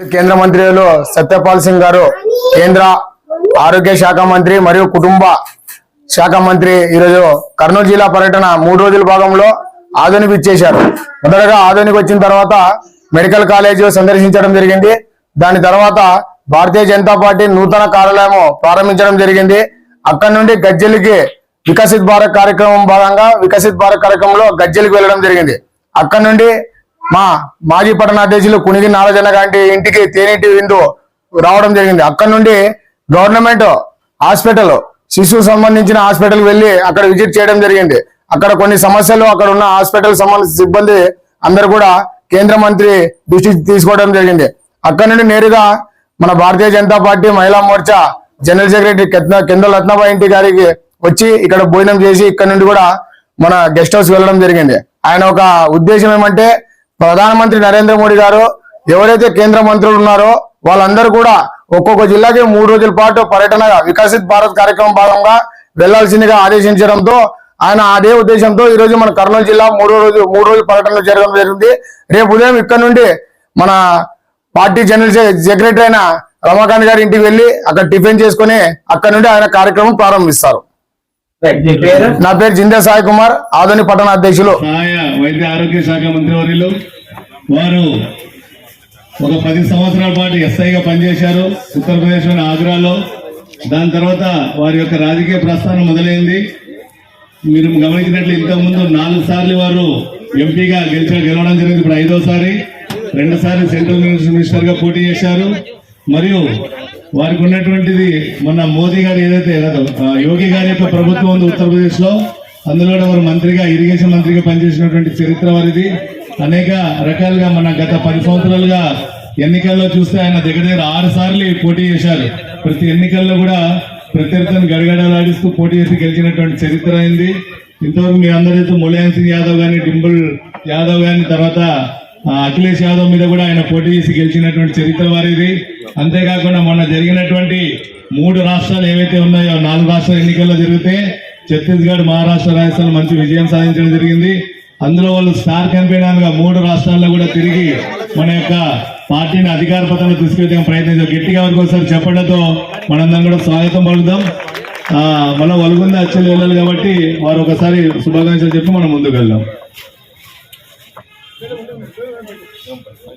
కేంద్ర మంత్రులు సత్యపాల్ సింగ్ గారు కేంద్ర ఆరోగ్య శాఖ మంత్రి మరియు కుటుంబ శాఖ మంత్రి ఈరోజు కర్నూలు జిల్లా పర్యటన మూడు రోజుల భాగంలో ఆధునికి ఇచ్చేశారు. మొదటగా ఆధునికి వచ్చిన తర్వాత మెడికల్ కాలేజ్ సందర్శించడం జరిగింది. దాని తర్వాత భారతీయ జనతా పార్టీ నూతన కార్యాలయం ప్రారంభించడం జరిగింది. అక్కడి నుండి గజ్జెలికి వికసిత్ భారత్ కార్యక్రమం భాగంగా వికసిత్ భారత్ కార్యక్రమంలో గజ్జెలికి వెళ్ళడం జరిగింది. అక్కడి నుండి మా మాజీ పట్టణాధ్యక్షులు కునిగి నారాజన గారి ఇంటికి తేనెటి విందు రావడం జరిగింది. అక్కడ నుండి గవర్నమెంట్ హాస్పిటల్ శిశువు సంబంధించిన హాస్పిటల్ వెళ్ళి అక్కడ విజిట్ చేయడం జరిగింది. అక్కడ కొన్ని సమస్యలు అక్కడ ఉన్న హాస్పిటల్ సంబంధించిన సిబ్బంది అందరు కూడా కేంద్ర మంత్రి దృష్టి తీసుకోవడం జరిగింది. అక్కడ నుండి నేరుగా మన భారతీయ జనతా పార్టీ మహిళా మోర్చా జనరల్ సెక్రటరీ కింద రత్నబాయి ఇంటి గారికి వచ్చి ఇక్కడ భోజనం చేసి ఇక్కడ నుండి కూడా మన గెస్ట్ హౌస్ వెళ్ళడం జరిగింది. ఆయన ఒక ఉద్దేశం ఏమంటే ప్రధానమంత్రి నరేంద్ర మోడీ గారు ఎవరైతే కేంద్ర మంత్రులు ఉన్నారో వాళ్ళందరూ కూడా ఒక్కొక్క జిల్లాకి మూడు రోజుల పాటు పర్యటనగా వికసిత్ భారత్ కార్యక్రమం భాగంగా వెళ్ళాల్సిందిగా ఆదేశించడంతో ఆయన అదే ఉద్దేశంతో ఈ రోజు మన కర్నూలు జిల్లా మూడో రోజు మూడు రోజుల పర్యటన జరగడం జరిగింది. రేపు ఉదయం ఇక్కడ నుండి మన పార్టీ జనరల్ సెక్రటరీ అయిన రమాకాంత్ గారి ఇంటికి వెళ్ళి అక్కడ టిఫిన్ చేసుకుని అక్కడ నుండి ఆయన కార్యక్రమం ప్రారంభిస్తారు. నా పేరు జిందా సాయి కుమార్ ఆధుని పట్టణ అధ్యక్షులు. వైద్య ఆరోగ్య శాఖ మంత్రివర్యులు వారు ఒక పది సంవత్సరాల పాటు ఎస్ఐగా పనిచేశారు ఉత్తరప్రదేశ్లోని ఆగ్రాలో. దాని తర్వాత వారి యొక్క రాజకీయ ప్రస్థానం మొదలైంది. మీరు గమనించినట్లు ఇంతకుముందు నాలుగు సార్లు వారు ఎంపీగా గెలిచిన గెలవడం జరిగింది. ఇప్పుడు ఐదోసారి రెండోసారి సెంట్రల్ మినిస్టర్గా పోటీ చేశారు. మరియు వారికి ఉన్నటువంటిది మొన్న మోదీ గారు ఏదైతే ఆ, యోగి గారి యొక్క ప్రభుత్వం ఉంది ఉత్తరప్రదేశ్లో అందులో వారు మంత్రిగా ఇరిగేషన్ మంత్రిగా పనిచేసినటువంటి చరిత్ర వారిది. అనేక రకాలుగా మన గత పది సంవత్సరాలుగా ఎన్నికల్లో చూస్తే ఆయన దగ్గర దగ్గర ఆరు సార్లు పోటీ చేశారు. ప్రతి ఎన్నికల్లో కూడా ప్రత్యర్థిని గడగడలాడిస్తూ పోటీ చేసి గెలిచినటువంటి చరిత్ర అయింది. ఇంతవరకు మీ అందరితో ములాయం సింగ్ యాదవ్ గాని డింబుల్ యాదవ్ గాని తర్వాత అఖిలేష్ యాదవ్ మీద కూడా ఆయన పోటీ చేసి గెలిచినటువంటి చరిత్ర వారిది. అంతేకాకుండా మొన్న జరిగినటువంటి మూడు రాష్ట్రాలు ఏవైతే ఉన్నాయో నాలుగు రాష్ట్రాల ఎన్నికల్లో జరిగితే ఛత్తీస్గఢ్ మహారాష్ట్ర రాజస్థాన్ మంచి విజయం సాధించడం జరిగింది. అందులో వాళ్ళు స్టార్ క్యాంపెయిన్గా మూడు రాష్ట్రాల్లో కూడా తిరిగి మన యొక్క పార్టీని అధికార పత్రంలో తీసుకెళ్తే ప్రయత్నించారు గట్టిగా వారికి ఒకసారి చెప్పడంతో మనందరం కూడా స్వాగతం పలుకుదాం. ఆ, మళ్ళీ వలుగుంది అచ్చలు వెళ్ళాలి కాబట్టి వారు ఒకసారి శుభాకాంక్షలు చెప్పి మనం ముందుకు వెళ్దాం.